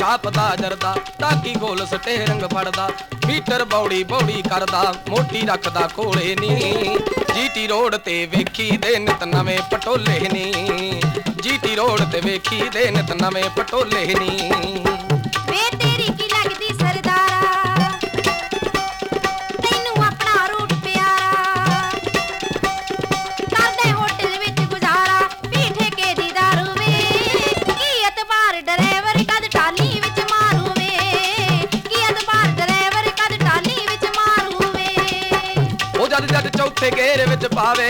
ਛਾਪਦਾ ਜਰਦਾ, ਟਾਕੀ ਗੋਲ stay ਰੰਗ ਫੜਦਾ, metre ਬੌੜੀ ਬੌੜੀ ਕਰਦਾ ਮੋਟੀ ਰੱਖਦਾ ਕੋਲੇ ਨੀ। ਜੀਟੀ ਰੋਡ ਤੇ ਵੇਖੀ ਦੇ ਨਿਤ ਨਵੇਂ ਪਟੋਲੇ ਨੀ। ਜੀਟੀ ਰੋਡ ਤੇ ਵੇਖੀ ਦੇ ਨਿਤ ਨਵੇਂ ਪਟੋਲੇ ਨੀ। ਜਦ ਜਦ ਵਿੱਚ ਪਾਵੇ।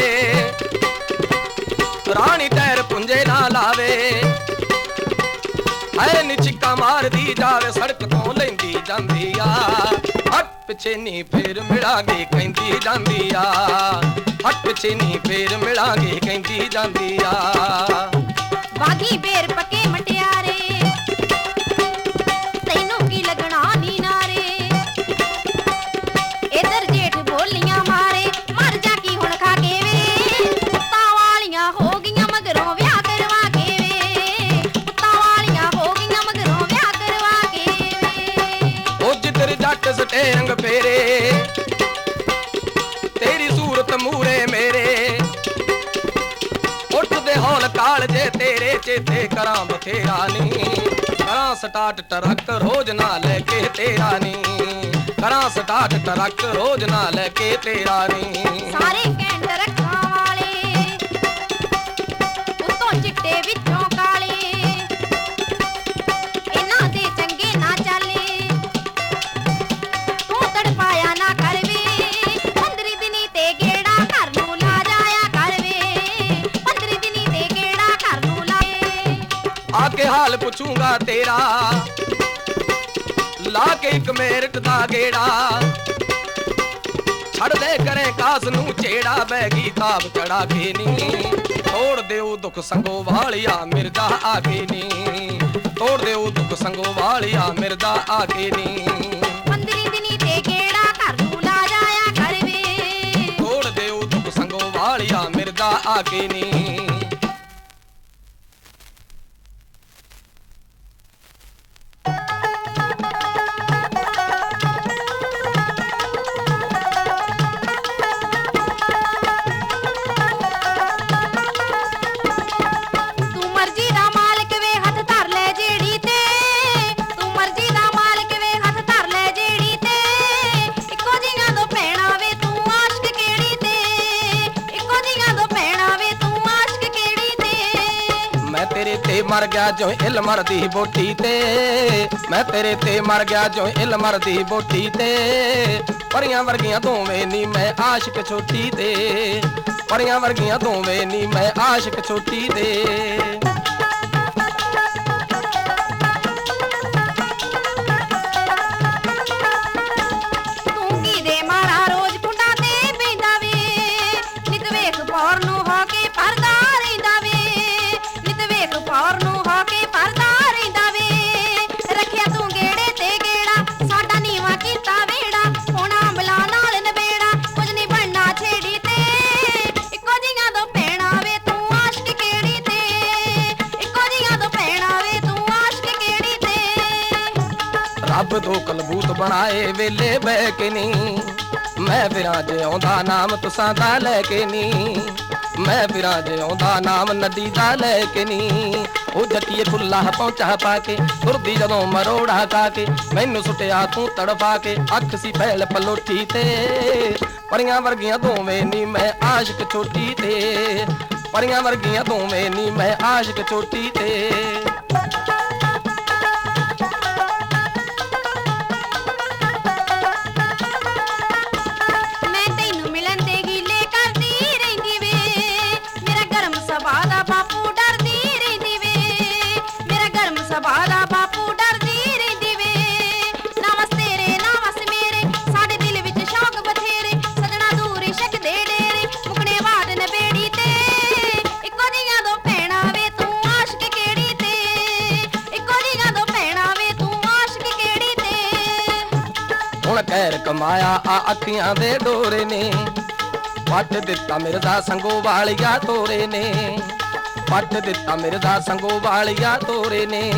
ਰਾਣੀ ਟਾਇਰ ਪੁੰਜੇ ਨਾ ਲਾਵੇ। ਐ ਨੀ ਚਿੱਕਾ ਮਾਰਦੀ ਜਾਵੇ, ਸੜਕ ਤੋਂ ਲੈਂਦੀ ਜਾਂਦੀ ਆ। ਹੱਟ ਪਿੱਛੇ ਨੀ ਫੇਰ ਮਿਲਾਂਗੇ, ਕਹਿੰਦੀ ਜਾਂਦੀ ਆ। ਹੱਟ ਪਿੱਛੇ ਨੀ ਫੇਰ ਮਿਲਾਂਗੇ, ਕਹਿੰਦੀ ਜਾਂਦੀ ਆ। ਬਾਗੀ ਬੇਰ ਪੱਕੇ ਮਟਿਆਰੇ ਜਿੱਧਰ ਜੱਟ ਸਟੇਰੰਗ ਫੇਰੇ। ਤੇਰੀ ਸੂਰਤ ਮੂਰੇ ਮੇਰੇ। ਉੱਠਦੇ ਹੌਲ ਕਾਲ ਜੇ ਤੇਰੇ ਚੇਤੇ ਕਰਾਂ ਬਥੇਰਾ ਨੀ। ਕਰਾਂ ਸਟਾਰਟ ਟਰੱਕ ਰੋਜ਼ ਨਾ ਲੈ ਕੇ ਤੇਰਾ ਨੀ। ਕਰਾਂ ਸਟਾਰਟ ਟਰੱਕ ਰੋਜ਼ ਨਾ ਲੈ ਕੇ ਤੇਰਾ ਨੀ। ਪੁੱਛੂੰਗਾ ਤੇਰਾ। ਲਾ ਕੇ ਇੱਕ ਮੇਰਟ ਦਾ ਗੇੜਾ। ਛੱਡ ਦੇ ਕਰੇ ਕਾਸ ਨੂੰ ਛੇੜਾ ਬੈਗੀ ਤਾਬ ਚੜਾ ਕੇ ਨੀ। ਤੋੜ ਦਿਓ ਦੁੱਖ ਸੰਗੋ ਵਾਲਿਆ ਮਿਰਜ਼ਾ ਆ ਕੇ ਨੀ। ਤੋੜ ਦਿਓ ਦੁੱਖ ਸੰਗੋ ਵਾਲਿਆ ਮਿਰਜ਼ਾ ਆ ਕੇ ਨੀ। 15 ਦਿਨੀ ਤੇ ਗੇੜਾ ਘਰ ਨੂੰ ਲਾ ਜਾਇਆ ਕਰਵੇ। ਤੋੜ ਦਿਓ ਦੁੱਖ ਸੰਗੋ ਵਾਲਿਆ ਮਿਰਜ਼ਾ ਆ ਕੇ ਨੀ। ਮਰ ਗਿਆ ਜੋ ਇਲ ਮਰਦੀ ਬੋਟੀ ਤੇ। ਮੈਂ ਤੇਰੇ ਤੇ ਮਰ ਗਿਆ ਜੋ ਇਲ ਮਰਦੀ ਬੋਟੀ ਤੇ। ਪਰੀਆਂ ਵਰਗੀਆਂ ਦੋਵੇਂ ਨੀ ਮੈਂ ਆਸ਼ਿਕ ਛੋਟੀ ਤੇ। ਪਰੀਆਂ ਵਰਗੀਆਂ ਦੋਵੇਂ ਨੀ ਮੈਂ ਆਸ਼ਿਕ ਛੋਟੀ ਤੇ। ਬਣਾਏ ਵੇਲੇ ਬਹਿ ਕੇ ਨੀ। ਮੈਂ ਫਿਰਾਂ ਜਿਉਂਦਾ ਨਾਮ ਤੁਸਾਂ ਦਾ ਲੈ ਕੇ ਨੀ। ਮੈਂ ਫਿਰਾਂ ਜਿਉਂਦਾ ਨਾਮ ਨਦੀ ਦਾ ਲੈ ਕੇ ਨੀ। ਉਹ ਜੱਟੀਏ ਫੁੱਲਾ ਪਹੁੰਚਾ ਪਾ ਕੇ, ਤੁਰਦੀ ਜਦੋਂ ਮਰੋੜਾ ਕਾ ਕੇ। ਮੈਨੂੰ ਸੁੱਟਿਆ ਤੂੰ ਤੜਫਾ ਕੇ, ਅੱਖ ਸੀ ਫੈਲ ਪਲੋਠੀ ਤੇ। ਪਰੀਆਂ ਵਰਗੀਆਂ ਦੋਵੇਂ ਨੀ ਮੈਂ ਆਸ਼ਿਕ ਛੋਟੀ ਤੇ। ਪਰੀਆਂ ਵਰਗੀਆਂ ਦੋਵੇਂ ਨੀ ਮੈਂ ਆਸ਼ਿਕ ਛੋਟੀ ਤੇ। ਮਾਇਆ ਆ ਅੱਖੀਆਂ ਦੇ ਡੋਰੇ ਨੇ। ਪੱਟ ਦਿੱਤਾ ਮਿਰਦਾ ਸੰਗੋ ਵਾਲੀਆ ਤੋਰੇ ਨੇ। ਪੱਟ ਦਿੱਤਾ ਮਿਰਦਾ ਸੰਗੋ ਵਾਲੀਆ ਤੋਰੇ ਨੇ।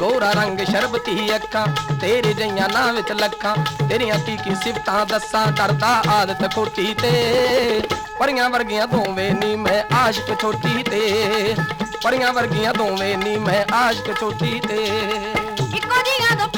ਗੋਰਾ ਰੰਗ ਸ਼ਰਬਤੀ ਅੱਖਾਂ, ਤੇਰੇ ਜਈਆਂ ਨਾਂ ਵਿੱਚ ਲੱਖਾਂ। ਤੇਰੀਆਂ ਕੀ ਕੀ ਸਿਫਤਾਂ ਦੱਸਾਂ, ਡਰਦਾ ਆਦਤ ਖੋਟੀ ਤੇ। ਪਰੀਆਂ ਵਰਗੀਆਂ ਦੋਵੇਂ ਨੀ ਮੈਂ ਆਸ਼ਕ ਛੋਟੀ ਤੇ। ਪਰੀਆਂ ਵਰਗੀਆਂ ਦੋਵੇਂ ਨੀ ਮੈਂ ਆਸ਼ਕ ਛੋਟੀ ਤੇ। ਇੱਕੋ ਜੀਆਂ ਤੋਂ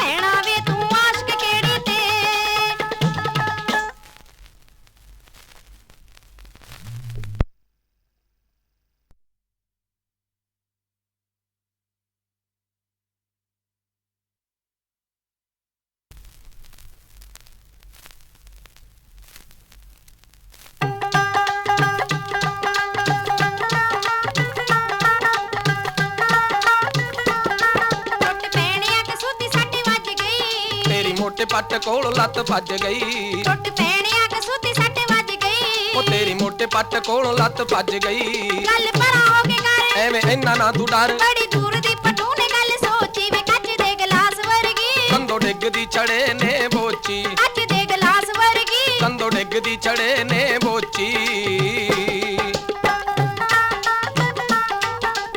ਮੋਟੇ ਪੱਟ ਕੋਲ ਲੱਤ ਭੱਜ ਗਈ। ਟੁੱਟ ਪੈਣਿਆ ਕਿ ਸੁੱਤੀ ਸੱਟ ਵੱਜ ਗਈ। ਉਹ ਤੇਰੀ ਮੋਟੇ ਪੱਟ ਕੋਲੋਂ ਲੱਤ ਭੱਜ ਗਈ। ਗੱਲ ਪਰਾਂ ਹੋ ਕੇ ਕਰ। ਐਵੇਂ ਇੰਨਾ ਨਾ ਤੂੰ ਡਰ। ਬੜੀ ਦੂਰ ਦੀ ਪਟੂ ਨੇ ਗੱਲ ਸੋਚੀ ਵੇ ਕੱਚ ਦੇ ਗਲਾਸ ਵਰਗੀ। ਕੰਦੋ ਡਿੱਗਦੀ ਛੜੇ ਨੇ ਬੋਚੀ। ਕੱਚ ਦੇ ਗਲਾਸ ਵਰਗੀ। ਕੰਦੋ ਡਿੱਗਦੀ ਛੜੇ ਨੇ ਬੋਚੀ।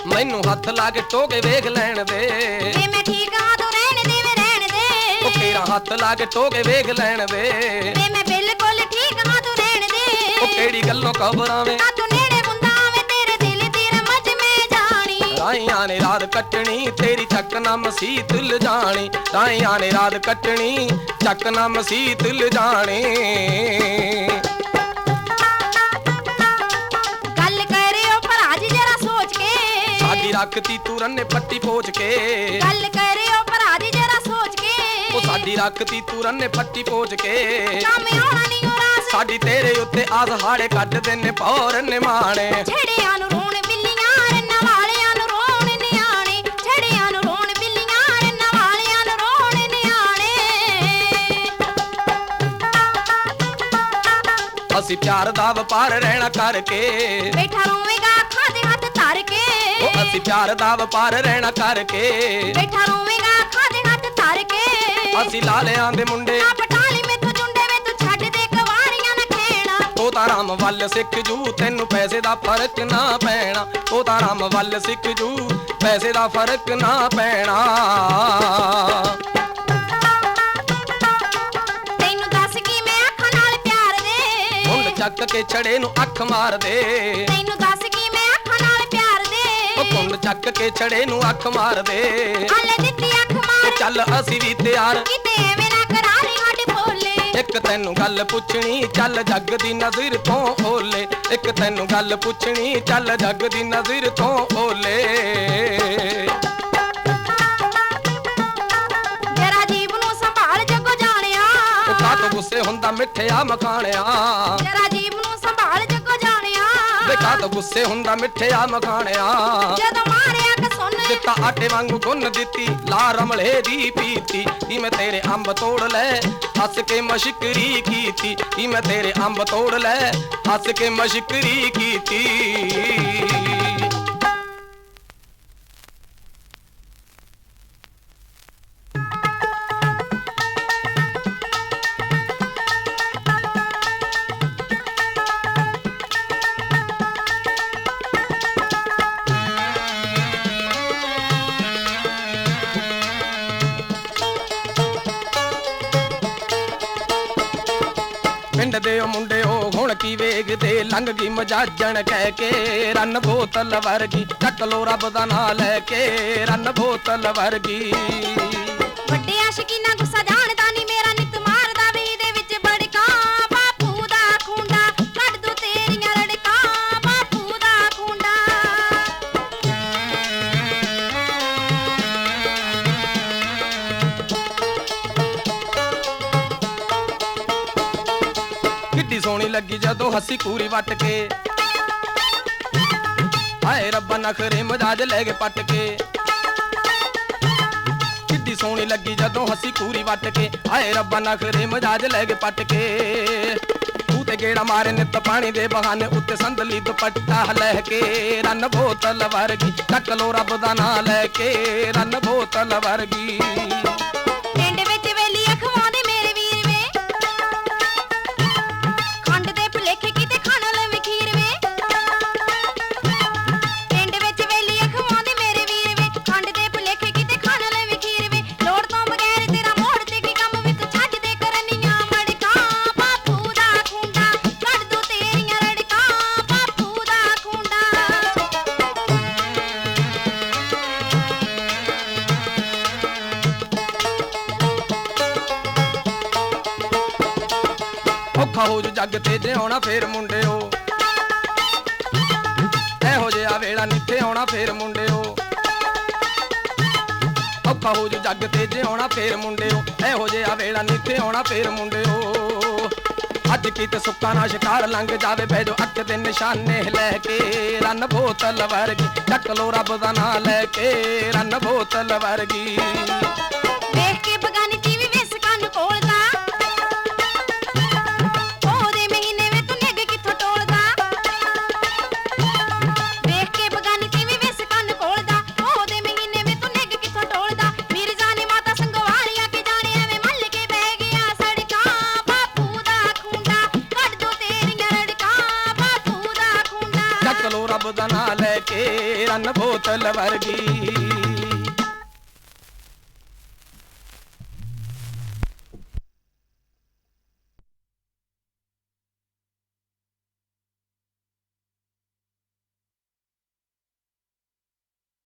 ਮੈਨੂੰ ਹੱਥ ਲਾ ਕੇ ਟੋਕੇ ਵੇਖ ਲੈਣ ਦੇ ਜੇ ਮੈਂ ਤੇਰਾ ਹੱਥ ਲਾ ਕੇ ਟੋਕੇ ਵੇਖ ਲੈਣ ਵੇ। ਮੈਂ ਬਿਲਕੁਲ ਠੀਕ ਆ ਤੂੰ ਰਹਿਣ ਉਹ ਦੇ ਕਿਹੜੀ ਗੱਲੋਂ ਖਬਰਾਂ ਵੇ? ਆ ਤੂੰ ਨੇੜੇ ਹੁੰਦਾ ਵੇ ਤੇਰੇ ਦਿਲ ਦੀ ਰਮਜ ਮੈਂ ਜਾਣੀ। ਰਾਈਆਂ ਨੇ ਰਾਤ ਕੱਟਣੀ ਤੇਰੀ ਚੱਕ ਨਾ ਮਸੀਤ ਲਜਾਣੀ। ਰਾਈਆਂ ਨੇ ਰਾਤ ਕੱਟਣੀ ਚੱਕ ਨਾ ਮਸੀਤ ਲਜਾਣੀ। ਗੱਲ ਕਰਿਓ ਭਰਾ ਜੀ ਜਰਾ ਸੋਚ ਕੇ। ਸਾਡੀ ਰੱਖਤੀ ਤੂੰ ਰੰਨੇ ਪੱਟੀ ਪੋਚ ਕੇ। ਗੱਲ ਕਰਿਓ ਉਹ ਸਾਡੀ ਰੱਖਤੀ ਤੂੰ ਰੰਨੇ ਪੱਟੀ ਪੋਚ ਕੇ। ਸਾਡੀ ਤੇਰੇ ਉੱਤੇ ਆਸ ਹਾੜੇ ਕੱਢਦੇ ਨੇ ਪੌਰ ਨੇ ਮਾਣੇ ਛੜਿਆਂ ਨੂੰ ਰੋਣ ਬਿੱਲੀਆਂ ਰੰਨਾਂ ਵਾਲਿਆਂ ਨੂੰ ਰੋਣ ਨਿਆਣੇ। ਛੜਿਆਂ ਨੂੰ ਰੋਣ ਬਿੱਲੀਆਂ ਰੰਨਾਂ ਵਾਲਿਆਂ ਨੂੰ ਰੋਣ ਨਿਆਣੇ। ਅਸੀਂ ਪਿਆਰ ਦਾ ਵਪਾਰ ਰਹਿਣਾ ਕਰਕੇ। ਬੈਠਾ ਰੋਵੇਂਗਾ ਅੱਖਾਂ ਦੇ ਹੱਥ ਧਰ ਕੇ। ਉਹ ਅਸੀਂ ਪਿਆਰ ਦਾ ਵਪਾਰ ਰਹਿਣਾ ਕਰਕੇ। ਬੈਠਾ ਰੋਵੇਂਗਾ ਅਸੀਂ ਲਾਲਿਆਂ ਦੇ ਮੁੰਡੇ। ਆ ਪਟਾਲੀ ਮੈਥੋਂ ਜੁੰਡੇ ਵੇ ਤੂੰ ਛੱਡ ਦੇ ਕਵਾਰੀਆਂ ਨਾ ਖੇਣਾ। ਉਹ ਤਾਂ ਰਾਮ ਵੱਲ ਸਿੱਖ ਜੂ ਤੈਨੂੰ ਪੈਸੇ ਦਾ ਫ਼ਰਕ ਨਾ ਪੈਣਾ। ਉਹ ਤਾਂ ਰਾਮ ਵੱਲ ਸਿੱਖ ਜੂ ਪੈਸੇ ਦਾ ਫ਼ਰਕ ਨਾ ਪੈਣਾ। ਤੈਨੂੰ ਦੱਸ ਕੀ ਮੈਂ ਅੱਖਾਂ ਨਾਲ ਪਿਆਰ ਦੇ? ਮੁੰਡ ਚੱਕ ਕੇ ਛੜੇ ਨੂੰ ਅੱਖ ਮਾਰ ਦੇ। ਤੈਨੂੰ ਦੱਸ ਕੀ ਮੈਂ ਅੱਖਾਂ ਨਾਲ ਪਿਆਰ ਉਹ ਦੇ ਕੁੰਡ ਚੱਕ ਕੇ ਛੜੇ ਨੂੰ ਅੱਖ ਮਾਰ ਦੇ। ਹਾਲੇ ਦਿੱਤੀ ਚੱਲ ਅਸੀਂ ਵੀ ਤਿਆਰ। ਕਿਤੇ ਐਵੇਂ ਨਾ ਕਰਾ ਲਈ ਸਾਡੇ ਭੋਲੇ ਇੱਕ ਤੈਨੂੰ ਗੱਲ ਪੁੱਛਣੀ ਚੱਲ ਜੱਗ ਦੀ ਨਜ਼ਰ ਤੋਂ ਓਲੇ। ਇੱਕ ਤੈਨੂੰ ਗੱਲ ਪੁੱਛਣੀ ਚੱਲ ਜੱਗ ਦੀ ਨਜ਼ਰ ਤੋਂ ਓਲੇ। ਜਰਾ ਜੀਬ ਨੂੰ ਸੰਭਾਲ ਜਗੋ ਜਾਣਿਆ। ਉਹ ਕਾਤੋਂ ਗੁੱਸੇ ਹੁੰਦਾ ਮਿੱਠਿਆ ਮਖਾਣਿਆ। ਜਰਾ ਜੀਬ ਨੂੰ ਸੰਭਾਲ ਜਗੋ ਜਾਣਿਆ। ਵੇ ਕਾਤੋਂ ਗੁੱਸੇ ਹੁੰਦਾ ਮਿੱਠਿਆ ਮਖਾਣਿਆ। ਜਦੋਂ ਸੁਣ ਦਿੱਤਾ, ਆਟੇ ਵਾਂਗੂ ਗੁੰਨ ਦਿੱਤੀ ਲਾ ਰਮਲੇ ਦੀ ਪੀਤੀ। ਕੀ ਮੈਂ ਤੇਰੇ ਅੰਬ ਤੋੜ ਲੈ, ਹੱਸ ਕੇ ਮਸ਼ਕਰੀ ਕੀਤੀ। ਕੀ ਮੈਂ ਤੇਰੇ ਅੰਬ ਤੋੜ ਲੈ, ਹੱਸ ਕੇ ਮਸ਼ਕਰੀ ਕੀਤੀ। ਪਿੰਡ ਦੇ ਉਹ ਮੁੰਡੇ ਉਹ ਹੁਣ ਕੀ ਵੇਖਦੇ? ਲੰਘ ਗਈ ਮਜਾਜਣ ਕਹਿ ਕੇ, ਰਨ ਬੋਤਲ ਵਰਗੀ, ਚੱਕ ਲੋ ਰੱਬ ਦਾ ਨਾਂ ਲੈ ਕੇ, ਰਨ ਬੋਤਲ ਵਰਗੀ। ਵੱਡੇ ਆਸ਼ਕੀ ਨਾ ਗੁੱਸਾ ਜਾਣਦਾ ਲੱਗੀ ਜਦੋਂ ਹੱਸੀ ਕੂਰੀ ਵੱਟ ਕੇ। ਹਾਏ ਰੱਬਾ ਨਖਰੇ ਮਜਾਜ ਲੈ ਕੇ ਪੱਟ ਕੇ। ਕਿੱਡੀ ਸੋਹਣੀ ਲੱਗੀ ਜਦੋਂ ਹੱਸੀ ਕੂਰੀ ਵੱਟ ਕੇ। ਹਾਏ ਰੱਬਾ ਨਖਰੇ ਮਜਾਜ ਲੈ ਕੇ ਪੱਟ ਕੇ। ਤੂੰ ਤੇ ਗੇੜਾ ਮਾਰੇ ਨਿੱਤ ਪਾਣੀ ਦੇ ਬਹਾਨੇ ਉੱਤੇ ਸੰਦਲੀ ਦੁਪੱਟਾ ਲੈ ਕੇ। ਰਨ ਬੋਤਲ ਵਰਗੀ ਟੱਕ ਲੋ ਰੱਬ ਦਾ ਨਾਂ ਲੈ ਕੇ। ਰਨ ਬੋਤਲ ਵਰਗੀ। ਜੱਗ ਤੇ ਜਿਉਣਾ ਫੇਰ ਮੁੰਡਿਓ। ਇਹੋ ਜਿਹਾ ਵੇਲਾ ਨਿੱਥੇ ਆਉਣਾ ਫੇਰ ਮੁੰਡਿਓ। ਔਖਾ ਹੋ ਜੂ ਜੱਗ ਤੇ ਜਿਉਣਾ ਫੇਰ ਮੁੰਡਿਓ। ਇਹੋ ਜਿਹਾ ਵੇਲਾ ਨਿੱਥੇ ਆਉਣਾ ਫੇਰ ਮੁੰਡਿਓ। ਅੱਜ ਕਿਤੇ ਸੁੱਕਾ ਨਾ ਸ਼ਿਕਾਰ ਲੰਘ ਜਾਵੇ, ਬਹਿ ਜੋ ਅੱਖ ਦੇ ਨਿਸ਼ਾਨੇ ਲੈ ਕੇ। ਰਨ ਬੋਤਲ ਵਰਗੀ, ਚੱਕ ਲੋ ਰੱਬ ਦਾ ਨਾਂ ਲੈ ਕੇ। ਰਨ ਬੋਤਲ ਵਰਗੀ। ਰੱਬ ਦਾ ਨਾਂ ਲੈ ਕੇ ਰੰਨ ਬੋਤਲ ਵਰਗੀ।